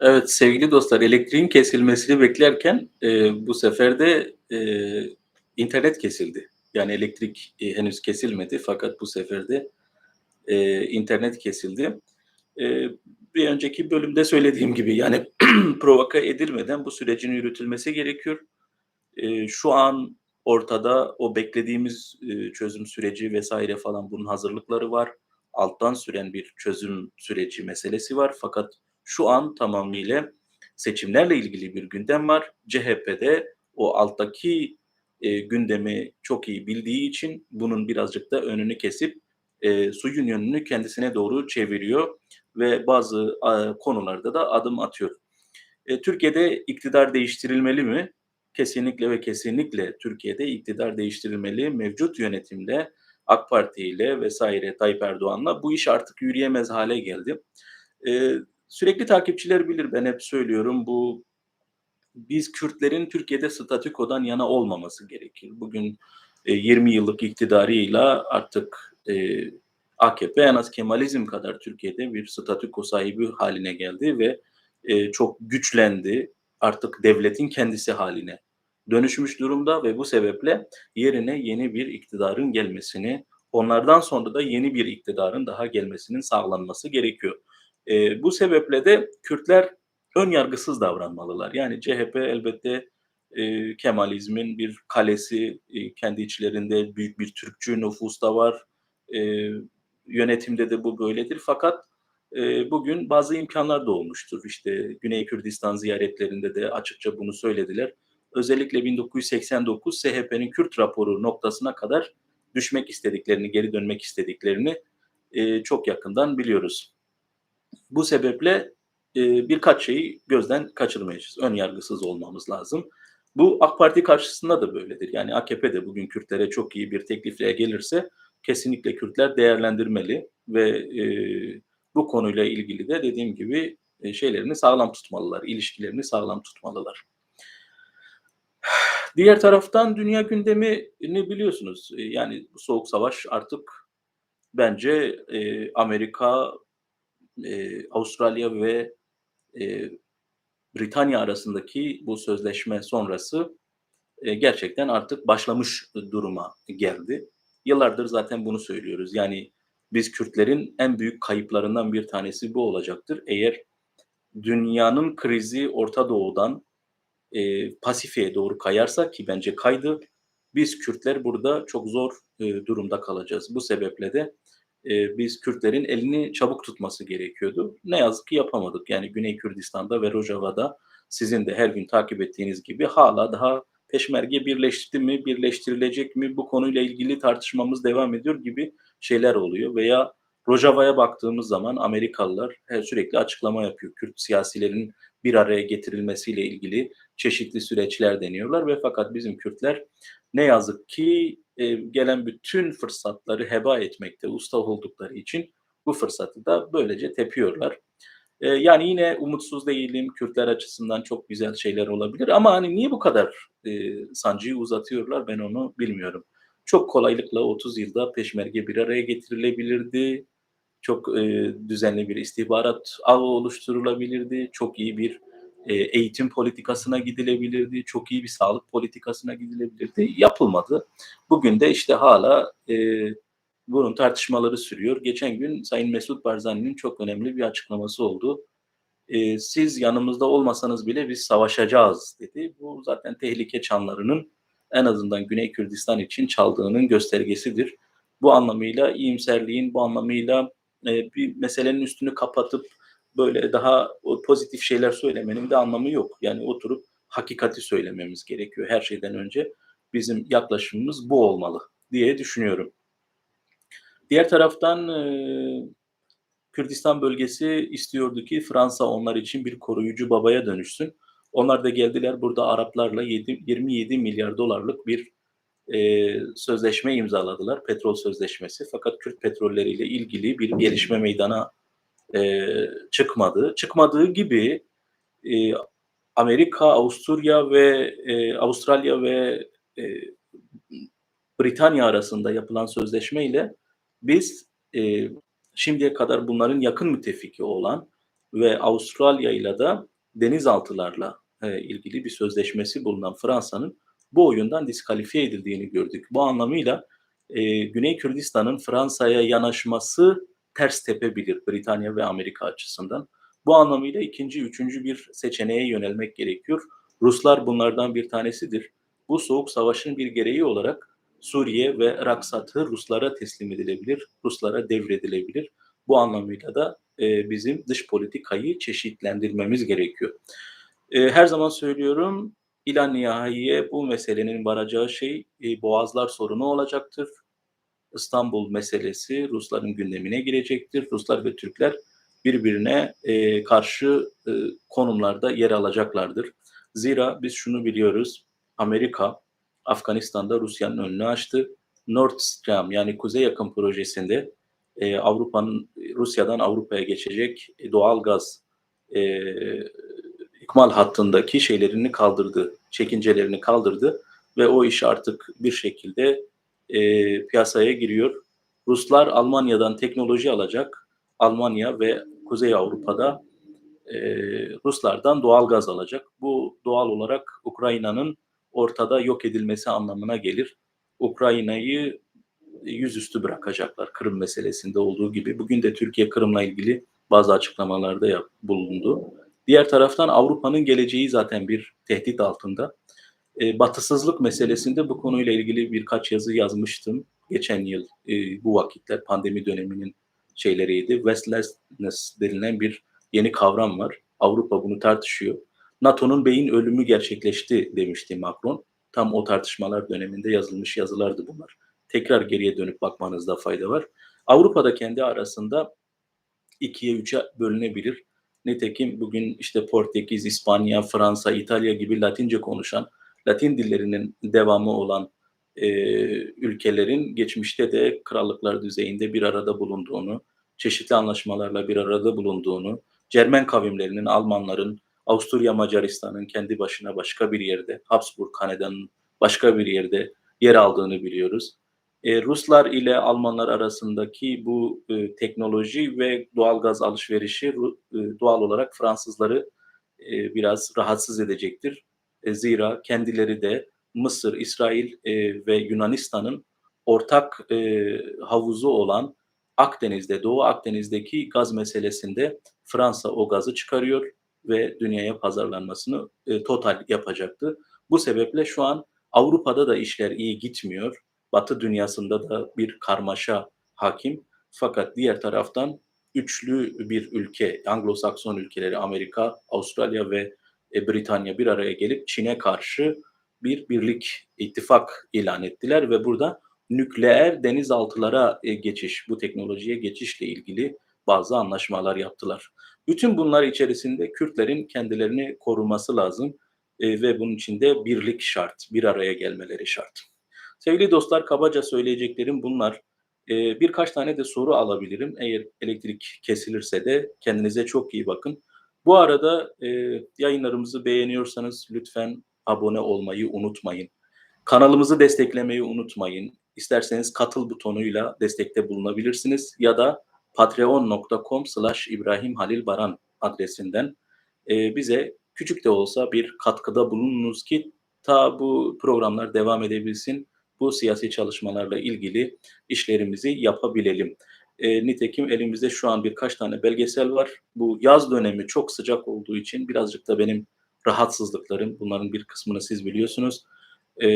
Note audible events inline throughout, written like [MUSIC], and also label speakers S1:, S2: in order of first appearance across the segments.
S1: Evet sevgili dostlar elektriğin kesilmesini beklerken e, bu sefer de e, internet kesildi. Yani elektrik e, henüz kesilmedi fakat bu sefer de e, internet kesildi. E, bir önceki bölümde söylediğim gibi yani [CLEARS THROAT] provoka edilmeden bu sürecin yürütülmesi gerekiyor. E, şu an ortada o beklediğimiz e, çözüm süreci vesaire falan bunun hazırlıkları var. Alttan süren bir çözüm süreci meselesi var fakat şu an tamamıyla seçimlerle ilgili bir gündem var. CHP'de o alttaki e, gündemi çok iyi bildiği için bunun birazcık da önünü kesip e, suyun yönünü kendisine doğru çeviriyor ve bazı e, konularda da adım atıyor. E, Türkiye'de iktidar değiştirilmeli mi? Kesinlikle ve kesinlikle Türkiye'de iktidar değiştirilmeli. Mevcut yönetimde AK Parti ile vesaire Tayyip Erdoğan'la bu iş artık yürüyemez hale geldi. E, sürekli takipçiler bilir ben hep söylüyorum bu biz Kürtlerin Türkiye'de statükodan yana olmaması gerekir. Bugün e, 20 yıllık iktidarıyla artık e, AKP en az Kemalizm kadar Türkiye'de bir statüko sahibi haline geldi ve e, çok güçlendi. Artık devletin kendisi haline dönüşmüş durumda ve bu sebeple yerine yeni bir iktidarın gelmesini, onlardan sonra da yeni bir iktidarın daha gelmesinin sağlanması gerekiyor. E, bu sebeple de Kürtler ön yargısız davranmalılar. Yani CHP elbette e, Kemalizmin bir kalesi, e, kendi içlerinde büyük bir Türkçü nüfus da var. E, yönetimde de bu böyledir. Fakat e, bugün bazı imkanlar da olmuştur. İşte Güney Kürdistan ziyaretlerinde de açıkça bunu söylediler. Özellikle 1989 SHP'nin Kürt raporu noktasına kadar düşmek istediklerini, geri dönmek istediklerini e, çok yakından biliyoruz. Bu sebeple e, birkaç şeyi gözden kaçırmayacağız. Ön yargısız olmamız lazım. Bu AK Parti karşısında da böyledir. Yani AKP de bugün Kürtlere çok iyi bir teklifle gelirse kesinlikle Kürtler değerlendirmeli ve e, bu konuyla ilgili de dediğim gibi e, şeylerini sağlam tutmalılar, ilişkilerini sağlam tutmalılar. Diğer taraftan dünya gündemini biliyorsunuz. E, yani soğuk savaş artık bence e, Amerika, e, Avustralya ve e, Britanya arasındaki bu sözleşme sonrası e, gerçekten artık başlamış duruma geldi. Yıllardır zaten bunu söylüyoruz. Yani biz Kürtlerin en büyük kayıplarından bir tanesi bu olacaktır. Eğer dünyanın krizi Orta Doğu'dan e, Pasifik'e doğru kayarsa ki bence kaydı, biz Kürtler burada çok zor e, durumda kalacağız. Bu sebeple de e, biz Kürtlerin elini çabuk tutması gerekiyordu. Ne yazık ki yapamadık. Yani Güney Kürdistan'da ve Rojava'da sizin de her gün takip ettiğiniz gibi hala daha peşmerge birleşti mi, birleştirilecek mi bu konuyla ilgili tartışmamız devam ediyor gibi şeyler oluyor. Veya Rojava'ya baktığımız zaman Amerikalılar sürekli açıklama yapıyor. Kürt siyasilerin bir araya getirilmesiyle ilgili çeşitli süreçler deniyorlar ve fakat bizim Kürtler ne yazık ki e, gelen bütün fırsatları heba etmekte usta oldukları için bu fırsatı da böylece tepiyorlar. E, yani yine umutsuz değilim. Kürtler açısından çok güzel şeyler olabilir ama hani niye bu kadar e, sancıyı uzatıyorlar ben onu bilmiyorum. Çok kolaylıkla 30 yılda peşmerge bir araya getirilebilirdi. Çok e, düzenli bir istihbarat ağı oluşturulabilirdi. Çok iyi bir e, eğitim politikasına gidilebilirdi, çok iyi bir sağlık politikasına gidilebilirdi. Yapılmadı. Bugün de işte hala e, bunun tartışmaları sürüyor. Geçen gün Sayın Mesut Barzani'nin çok önemli bir açıklaması oldu. E, siz yanımızda olmasanız bile biz savaşacağız dedi. Bu zaten tehlike çanlarının en azından Güney Kürdistan için çaldığının göstergesidir. Bu anlamıyla iyimserliğin, bu anlamıyla e, bir meselenin üstünü kapatıp böyle daha pozitif şeyler söylemenin de anlamı yok. Yani oturup hakikati söylememiz gerekiyor her şeyden önce. Bizim yaklaşımımız bu olmalı diye düşünüyorum. Diğer taraftan e, Kürdistan bölgesi istiyordu ki Fransa onlar için bir koruyucu babaya dönüşsün. Onlar da geldiler burada Araplarla 7, 27 milyar dolarlık bir e, sözleşme imzaladılar. Petrol sözleşmesi. Fakat Kürt petrolleriyle ilgili bir gelişme meydana e, çıkmadı. Çıkmadığı gibi e, Amerika, Avusturya ve e, Avustralya ve e, Britanya arasında yapılan sözleşme ile biz e, şimdiye kadar bunların yakın müttefiki olan ve Avustralya ile de denizaltılarla e, ilgili bir sözleşmesi bulunan Fransa'nın bu oyundan diskalifiye edildiğini gördük. Bu anlamıyla e, Güney Kürdistan'ın Fransa'ya yanaşması ters tepebilir Britanya ve Amerika açısından. Bu anlamıyla ikinci, üçüncü bir seçeneğe yönelmek gerekiyor. Ruslar bunlardan bir tanesidir. Bu soğuk savaşın bir gereği olarak Suriye ve Raksat'ı Ruslara teslim edilebilir, Ruslara devredilebilir. Bu anlamıyla da e, bizim dış politikayı çeşitlendirmemiz gerekiyor. E, her zaman söylüyorum, ilan nihayiye bu meselenin varacağı şey e, Boğazlar sorunu olacaktır. İstanbul meselesi Rusların gündemine girecektir. Ruslar ve Türkler birbirine e, karşı e, konumlarda yer alacaklardır. Zira biz şunu biliyoruz, Amerika Afganistan'da Rusya'nın önünü açtı. Nord Stream yani Kuzey Yakın projesinde e, Avrupa'nın Rusya'dan Avrupa'ya geçecek e, doğal gaz e, ikmal hattındaki şeylerini kaldırdı, çekincelerini kaldırdı ve o iş artık bir şekilde e, piyasaya giriyor. Ruslar Almanya'dan teknoloji alacak. Almanya ve Kuzey Avrupa'da e, Ruslardan doğal gaz alacak. Bu doğal olarak Ukrayna'nın ortada yok edilmesi anlamına gelir. Ukrayna'yı yüzüstü bırakacaklar Kırım meselesinde olduğu gibi. Bugün de Türkiye Kırım'la ilgili bazı açıklamalarda bulundu. Diğer taraftan Avrupa'nın geleceği zaten bir tehdit altında. E, batısızlık meselesinde bu konuyla ilgili birkaç yazı yazmıştım. Geçen yıl e, bu vakitler pandemi döneminin şeyleriydi. Westlessness denilen bir yeni kavram var. Avrupa bunu tartışıyor. NATO'nun beyin ölümü gerçekleşti demişti Macron. Tam o tartışmalar döneminde yazılmış yazılardı bunlar. Tekrar geriye dönüp bakmanızda fayda var. Avrupa'da kendi arasında ikiye üçe bölünebilir. Nitekim bugün işte Portekiz, İspanya, Fransa, İtalya gibi Latince konuşan, Latin dillerinin devamı olan e, ülkelerin geçmişte de krallıklar düzeyinde bir arada bulunduğunu, çeşitli anlaşmalarla bir arada bulunduğunu, Cermen kavimlerinin, Almanların, Avusturya Macaristan'ın kendi başına başka bir yerde, Habsburg Hanedan'ın başka bir yerde yer aldığını biliyoruz. E, Ruslar ile Almanlar arasındaki bu e, teknoloji ve doğalgaz alışverişi e, doğal olarak Fransızları e, biraz rahatsız edecektir. E, zira kendileri de Mısır, İsrail e, ve Yunanistan'ın ortak e, havuzu olan Akdeniz'de, Doğu Akdeniz'deki gaz meselesinde Fransa o gazı çıkarıyor ve dünyaya pazarlanmasını total yapacaktı. Bu sebeple şu an Avrupa'da da işler iyi gitmiyor. Batı dünyasında da bir karmaşa hakim. Fakat diğer taraftan üçlü bir ülke, Anglo-Sakson ülkeleri Amerika, Avustralya ve e, Britanya bir araya gelip Çin'e karşı bir birlik, ittifak ilan ettiler ve burada nükleer denizaltılara e, geçiş, bu teknolojiye geçişle ilgili bazı anlaşmalar yaptılar. Bütün bunlar içerisinde Kürtlerin kendilerini koruması lazım e, ve bunun için de birlik şart, bir araya gelmeleri şart. Sevgili dostlar kabaca söyleyeceklerim bunlar. E, birkaç tane de soru alabilirim. Eğer elektrik kesilirse de kendinize çok iyi bakın. Bu arada e, yayınlarımızı beğeniyorsanız lütfen abone olmayı unutmayın. Kanalımızı desteklemeyi unutmayın. İsterseniz katıl butonuyla destekte bulunabilirsiniz ya da patreon.com slash İbrahim Halil Baran adresinden e, bize küçük de olsa bir katkıda bulununuz ki ta bu programlar devam edebilsin. Bu siyasi çalışmalarla ilgili işlerimizi yapabilelim. E, nitekim elimizde şu an birkaç tane belgesel var. Bu yaz dönemi çok sıcak olduğu için birazcık da benim rahatsızlıklarım, bunların bir kısmını siz biliyorsunuz. E,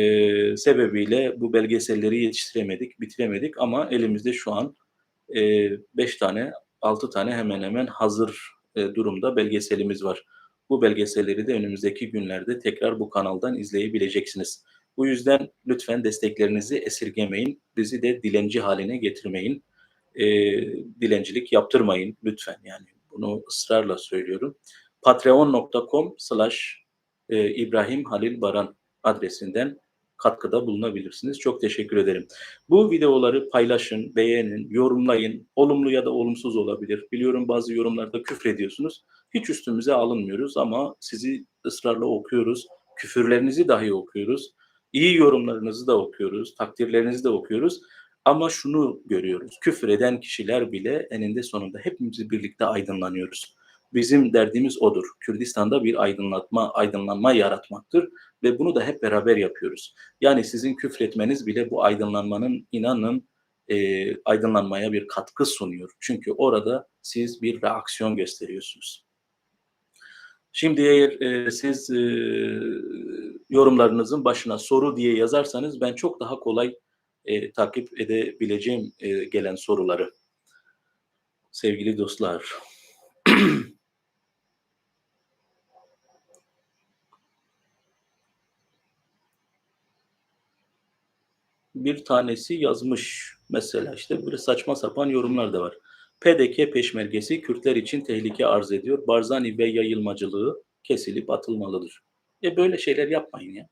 S1: sebebiyle bu belgeselleri yetiştiremedik, bitiremedik ama elimizde şu an 5 tane, 6 tane hemen hemen hazır e, durumda belgeselimiz var. Bu belgeselleri de önümüzdeki günlerde tekrar bu kanaldan izleyebileceksiniz. Bu yüzden lütfen desteklerinizi esirgemeyin. Bizi de dilenci haline getirmeyin. E, dilencilik yaptırmayın lütfen yani. Bunu ısrarla söylüyorum. patreon.com slash e, İbrahim Halil Baran adresinden katkıda bulunabilirsiniz. Çok teşekkür ederim. Bu videoları paylaşın, beğenin, yorumlayın. Olumlu ya da olumsuz olabilir. Biliyorum bazı yorumlarda küfür ediyorsunuz. Hiç üstümüze alınmıyoruz ama sizi ısrarla okuyoruz. Küfürlerinizi dahi okuyoruz. İyi yorumlarınızı da okuyoruz. Takdirlerinizi de okuyoruz. Ama şunu görüyoruz. Küfür eden kişiler bile eninde sonunda hepimizi birlikte aydınlanıyoruz. Bizim derdimiz odur. Kürdistan'da bir aydınlatma, aydınlanma yaratmaktır ve bunu da hep beraber yapıyoruz. Yani sizin küfretmeniz bile bu aydınlanmanın inanın e, aydınlanmaya bir katkı sunuyor. Çünkü orada siz bir reaksiyon gösteriyorsunuz. Şimdi eğer e, siz e, yorumlarınızın başına soru diye yazarsanız ben çok daha kolay e, takip edebileceğim e, gelen soruları. Sevgili dostlar. [CLEARS THROAT] bir tanesi yazmış mesela işte böyle saçma sapan yorumlar da var. PDK peşmergesi Kürtler için tehlike arz ediyor. Barzani ve yayılmacılığı kesilip atılmalıdır. E böyle şeyler yapmayın ya.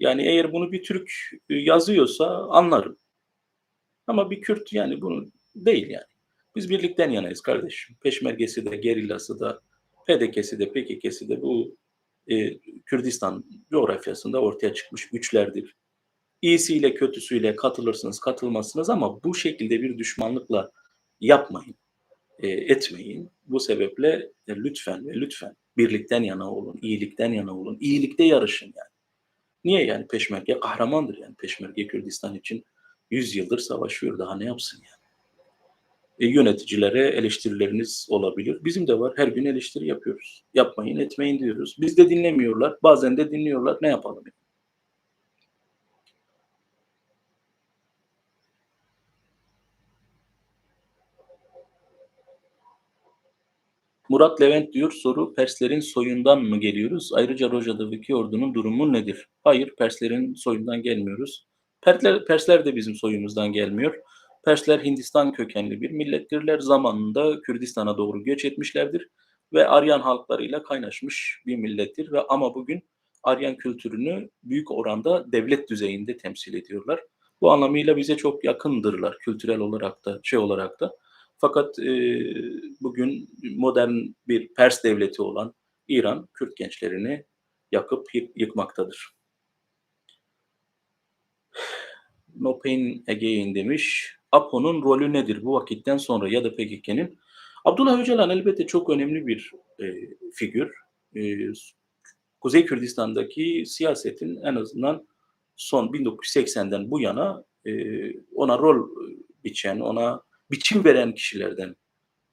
S1: Yani eğer bunu bir Türk e, yazıyorsa anlarım. Ama bir Kürt yani bunu değil yani. Biz birlikten yanayız kardeşim. Peşmergesi de, gerillası da, PDK'si de, PKK'si de bu e, Kürdistan coğrafyasında ortaya çıkmış güçlerdir. İyisiyle kötüsüyle katılırsınız, katılmazsınız ama bu şekilde bir düşmanlıkla yapmayın, e, etmeyin. Bu sebeple e, lütfen ve lütfen birlikten yana olun, iyilikten yana olun, iyilikte yarışın yani. Niye yani peşmerge kahramandır yani peşmerge Kürdistan için 100 yıldır savaşıyor daha ne yapsın yani. E, yöneticilere eleştirileriniz olabilir. Bizim de var her gün eleştiri yapıyoruz. Yapmayın etmeyin diyoruz. Biz de dinlemiyorlar bazen de dinliyorlar ne yapalım yani. Murat Levent diyor soru Perslerin soyundan mı geliyoruz? Ayrıca Roja'daki ordunun durumu nedir? Hayır Perslerin soyundan gelmiyoruz. Persler, Persler de bizim soyumuzdan gelmiyor. Persler Hindistan kökenli bir millettirler. Zamanında Kürdistan'a doğru göç etmişlerdir ve Aryan halklarıyla kaynaşmış bir millettir ve ama bugün Aryan kültürünü büyük oranda devlet düzeyinde temsil ediyorlar. Bu anlamıyla bize çok yakındırlar kültürel olarak da şey olarak da. Fakat e, bugün modern bir Pers devleti olan İran, Kürt gençlerini yakıp yıkmaktadır. [SIGHS] No Pain Again demiş. APO'nun rolü nedir bu vakitten sonra ya da PKK'nin? Abdullah Öcalan elbette çok önemli bir e, figür. E, Kuzey Kürdistan'daki siyasetin en azından son 1980'den bu yana e, ona rol biçen, ona biçim veren kişilerden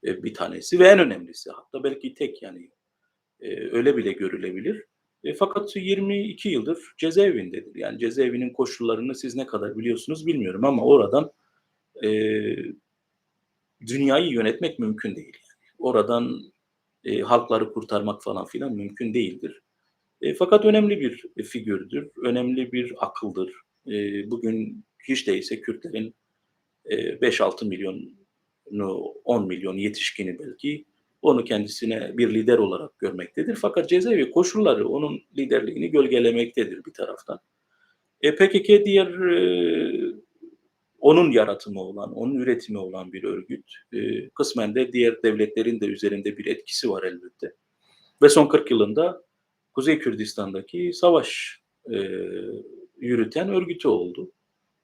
S1: e, bir tanesi ve en önemlisi hatta belki tek yani e, öyle bile görülebilir. E, fakat 22 yıldır cezaevindedir. Yani cezaevinin koşullarını siz ne kadar biliyorsunuz bilmiyorum ama oradan e, dünyayı yönetmek mümkün değil. Yani. Oradan e, halkları kurtarmak falan filan mümkün değildir. E, fakat önemli bir figürdür, önemli bir akıldır. E, bugün hiç değilse Kürtlerin 5-6 milyonu, 10 milyon yetişkini belki onu kendisine bir lider olarak görmektedir. Fakat cezaevi koşulları onun liderliğini gölgelemektedir bir taraftan. E, PKK diğer e, onun yaratımı olan, onun üretimi olan bir örgüt. E, kısmen de diğer devletlerin de üzerinde bir etkisi var elbette. Ve son 40 yılında Kuzey Kürdistan'daki savaş e, yürüten örgütü oldu.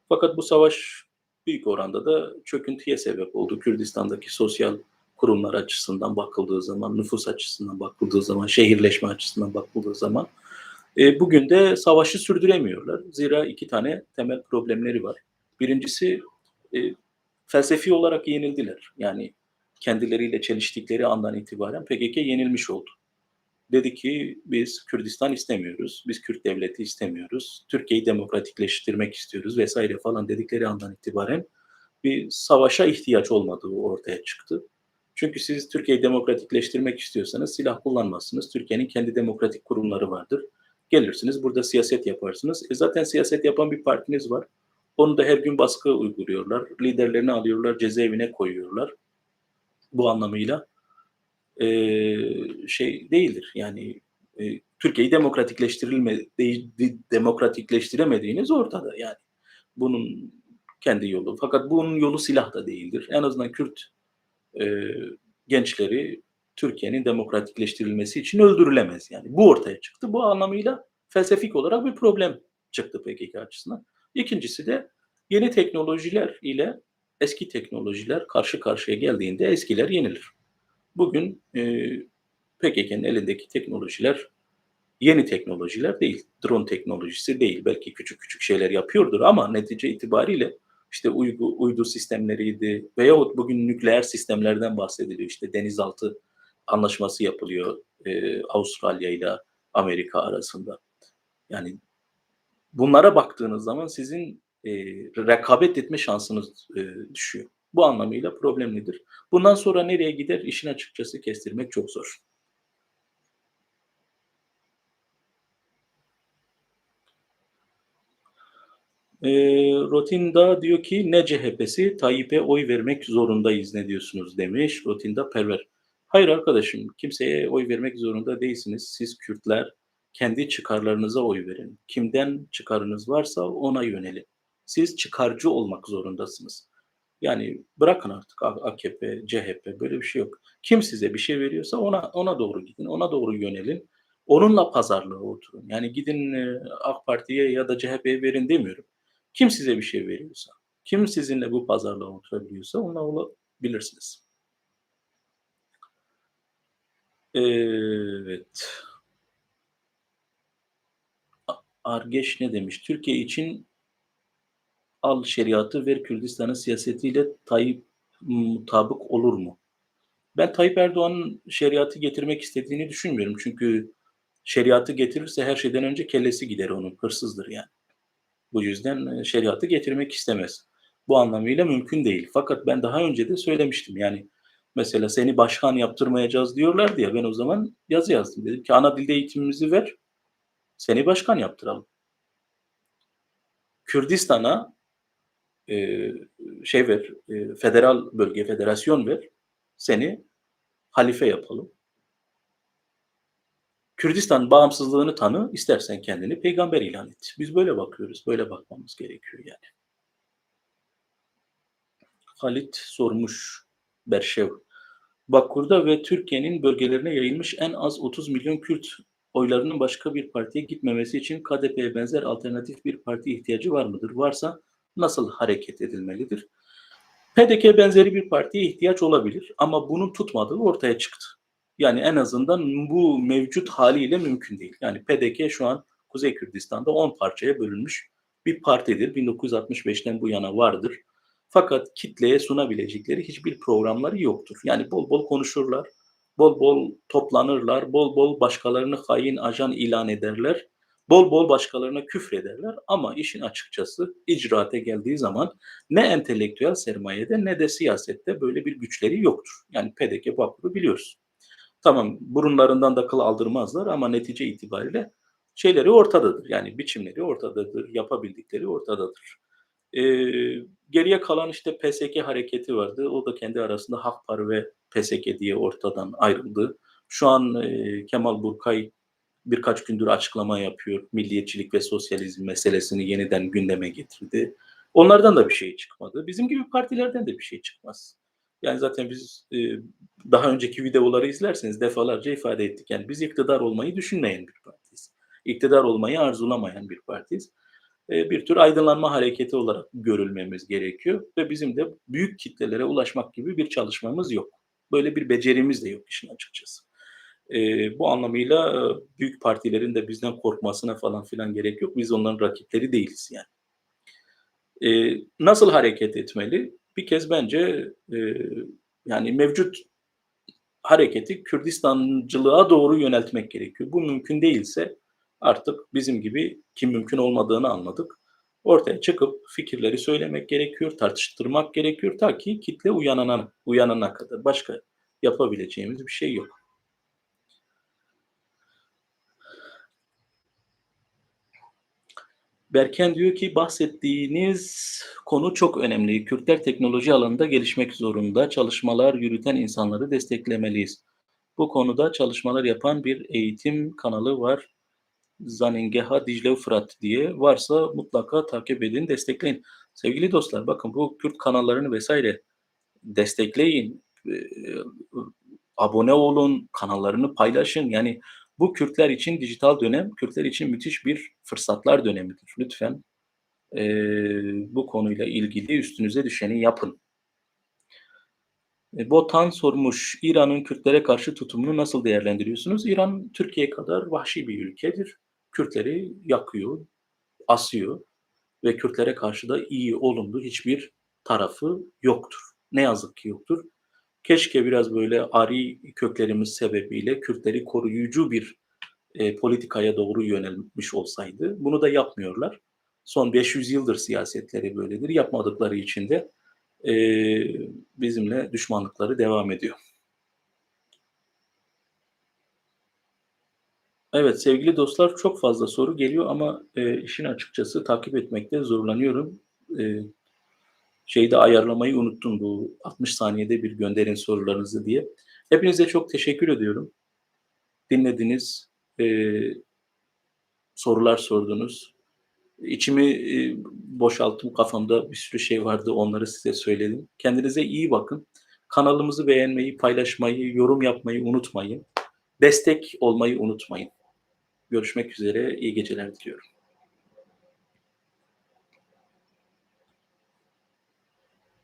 S1: Fakat bu savaş büyük oranda da çöküntüye sebep oldu. Kürdistan'daki sosyal kurumlar açısından bakıldığı zaman, nüfus açısından bakıldığı zaman, şehirleşme açısından bakıldığı zaman e, bugün de savaşı sürdüremiyorlar. Zira iki tane temel problemleri var. Birincisi e, felsefi olarak yenildiler. Yani kendileriyle çeliştikleri andan itibaren PKK yenilmiş oldu dedi ki biz Kürdistan istemiyoruz, biz Kürt devleti istemiyoruz, Türkiye'yi demokratikleştirmek istiyoruz vesaire falan dedikleri andan itibaren bir savaşa ihtiyaç olmadığı ortaya çıktı. Çünkü siz Türkiye'yi demokratikleştirmek istiyorsanız silah kullanmazsınız. Türkiye'nin kendi demokratik kurumları vardır. Gelirsiniz burada siyaset yaparsınız. E zaten siyaset yapan bir partiniz var. Onu da her gün baskı uyguluyorlar. Liderlerini alıyorlar, cezaevine koyuyorlar. Bu anlamıyla e, şey değildir. Yani e, Türkiye'yi demokratikleştirilme de, demokratikleştiremediğiniz ortada yani. Bunun kendi yolu. Fakat bunun yolu silah da değildir. En azından Kürt e, gençleri Türkiye'nin demokratikleştirilmesi için öldürülemez. Yani bu ortaya çıktı. Bu anlamıyla felsefik olarak bir problem çıktı PKK açısından. İkincisi de yeni teknolojiler ile eski teknolojiler karşı karşıya geldiğinde eskiler yenilir. Bugün e, PKK'nın elindeki teknolojiler yeni teknolojiler değil. Drone teknolojisi değil. Belki küçük küçük şeyler yapıyordur ama netice itibariyle işte uygu, uydu sistemleriydi veyahut bugün nükleer sistemlerden bahsediliyor. İşte denizaltı anlaşması yapılıyor e, Avustralya ile Amerika arasında. Yani bunlara baktığınız zaman sizin e, rekabet etme şansınız e, düşüyor. Bu anlamıyla problemlidir. Bundan sonra nereye gider işin açıkçası kestirmek çok zor. E, Rotinda diyor ki ne CHP'si Tayyip'e oy vermek zorundayız ne diyorsunuz demiş Rotinda Perver. Hayır arkadaşım kimseye oy vermek zorunda değilsiniz. Siz Kürtler kendi çıkarlarınıza oy verin. Kimden çıkarınız varsa ona yönelin. Siz çıkarcı olmak zorundasınız. Yani bırakın artık AKP, CHP böyle bir şey yok. Kim size bir şey veriyorsa ona ona doğru gidin, ona doğru yönelin. Onunla pazarlığa oturun. Yani gidin e, AK Parti'ye ya da CHP'ye verin demiyorum. Kim size bir şey veriyorsa, kim sizinle bu pazarlığa oturabiliyorsa onunla olabilirsiniz. Evet. Argeş ne demiş? Türkiye için al şeriatı ver Kürdistan'ın siyasetiyle Tayyip mutabık olur mu? Ben Tayyip Erdoğan'ın şeriatı getirmek istediğini düşünmüyorum. Çünkü şeriatı getirirse her şeyden önce kellesi gider onun. Hırsızdır yani. Bu yüzden e, şeriatı getirmek istemez. Bu anlamıyla mümkün değil. Fakat ben daha önce de söylemiştim. Yani mesela seni başkan yaptırmayacağız diyorlar diye ben o zaman yazı yazdım. Dedim ki ana dilde eğitimimizi ver. Seni başkan yaptıralım. Kürdistan'a e, şey ver, e, federal bölge, federasyon ver. Seni halife yapalım. Kürdistan bağımsızlığını tanı, istersen kendini peygamber ilan et. Biz böyle bakıyoruz, böyle bakmamız gerekiyor yani. Halit sormuş Berşev. Bakur'da ve Türkiye'nin bölgelerine yayılmış en az 30 milyon Kürt oylarının başka bir partiye gitmemesi için KDP'ye benzer alternatif bir parti ihtiyacı var mıdır? Varsa nasıl hareket edilmelidir? PDK benzeri bir partiye ihtiyaç olabilir ama bunun tutmadığı ortaya çıktı. Yani en azından bu mevcut haliyle mümkün değil. Yani PDK şu an Kuzey Kürdistan'da 10 parçaya bölünmüş bir partidir. 1965'ten bu yana vardır. Fakat kitleye sunabilecekleri hiçbir programları yoktur. Yani bol bol konuşurlar, bol bol toplanırlar, bol bol başkalarını hain ajan ilan ederler, bol bol başkalarına küfrederler ama işin açıkçası icraate geldiği zaman ne entelektüel sermayede ne de siyasette böyle bir güçleri yoktur. Yani PDK Bakur'u biliyoruz. Tamam burunlarından da kıl aldırmazlar ama netice itibariyle şeyleri ortadadır. Yani biçimleri ortadadır, yapabildikleri ortadadır. Ee, geriye kalan işte PSK hareketi vardı. O da kendi arasında Hakpar ve PSK diye ortadan ayrıldı. Şu an e, Kemal Burkay birkaç gündür açıklama yapıyor. Milliyetçilik ve sosyalizm meselesini yeniden gündeme getirdi. Onlardan da bir şey çıkmadı. Bizim gibi partilerden de bir şey çıkmaz. Yani zaten biz e, daha önceki videoları izlerseniz defalarca ifade ettik. Yani biz iktidar olmayı düşünmeyen bir partiyiz. İktidar olmayı arzulamayan bir partiyiz. E, bir tür aydınlanma hareketi olarak görülmemiz gerekiyor ve bizim de büyük kitlelere ulaşmak gibi bir çalışmamız yok. Böyle bir becerimiz de yok işin açıkçası. E, bu anlamıyla e, büyük partilerin de bizden korkmasına falan filan gerek yok. Biz onların rakipleri değiliz yani. E, nasıl hareket etmeli? Bir kez bence e, yani mevcut hareketi Kürdistancılığa doğru yöneltmek gerekiyor. Bu mümkün değilse artık bizim gibi kim mümkün olmadığını anladık. Ortaya çıkıp fikirleri söylemek gerekiyor, tartıştırmak gerekiyor ta ki kitle uyanana, uyanana kadar. Başka yapabileceğimiz bir şey yok. Berken diyor ki bahsettiğiniz konu çok önemli. Kürtler teknoloji alanında gelişmek zorunda. Çalışmalar yürüten insanları desteklemeliyiz. Bu konuda çalışmalar yapan bir eğitim kanalı var. Zaningeha Dicle Fırat diye varsa mutlaka takip edin, destekleyin. Sevgili dostlar bakın bu Kürt kanallarını vesaire destekleyin. Ee, abone olun, kanallarını paylaşın. Yani bu Kürtler için dijital dönem, Kürtler için müthiş bir fırsatlar dönemidir. Lütfen e, bu konuyla ilgili üstünüze düşeni yapın. E, Botan sormuş, İran'ın Kürtlere karşı tutumunu nasıl değerlendiriyorsunuz? İran Türkiye kadar vahşi bir ülkedir. Kürtleri yakıyor, asıyor ve Kürtlere karşı da iyi, olumlu hiçbir tarafı yoktur. Ne yazık ki yoktur. Keşke biraz böyle ari köklerimiz sebebiyle Kürtleri koruyucu bir e, politikaya doğru yönelmiş olsaydı. Bunu da yapmıyorlar. Son 500 yıldır siyasetleri böyledir. Yapmadıkları için de e, bizimle düşmanlıkları devam ediyor. Evet sevgili dostlar çok fazla soru geliyor ama e, işin açıkçası takip etmekte zorlanıyorum. E, şeyi de ayarlamayı unuttum bu 60 saniyede bir gönderin sorularınızı diye. Hepinize çok teşekkür ediyorum. Dinlediniz, e, sorular sordunuz. İçimi e, boşalttım, kafamda bir sürü şey vardı, onları size söyledim. Kendinize iyi bakın. Kanalımızı beğenmeyi, paylaşmayı, yorum yapmayı unutmayın. Destek olmayı unutmayın. Görüşmek üzere, iyi geceler diliyorum.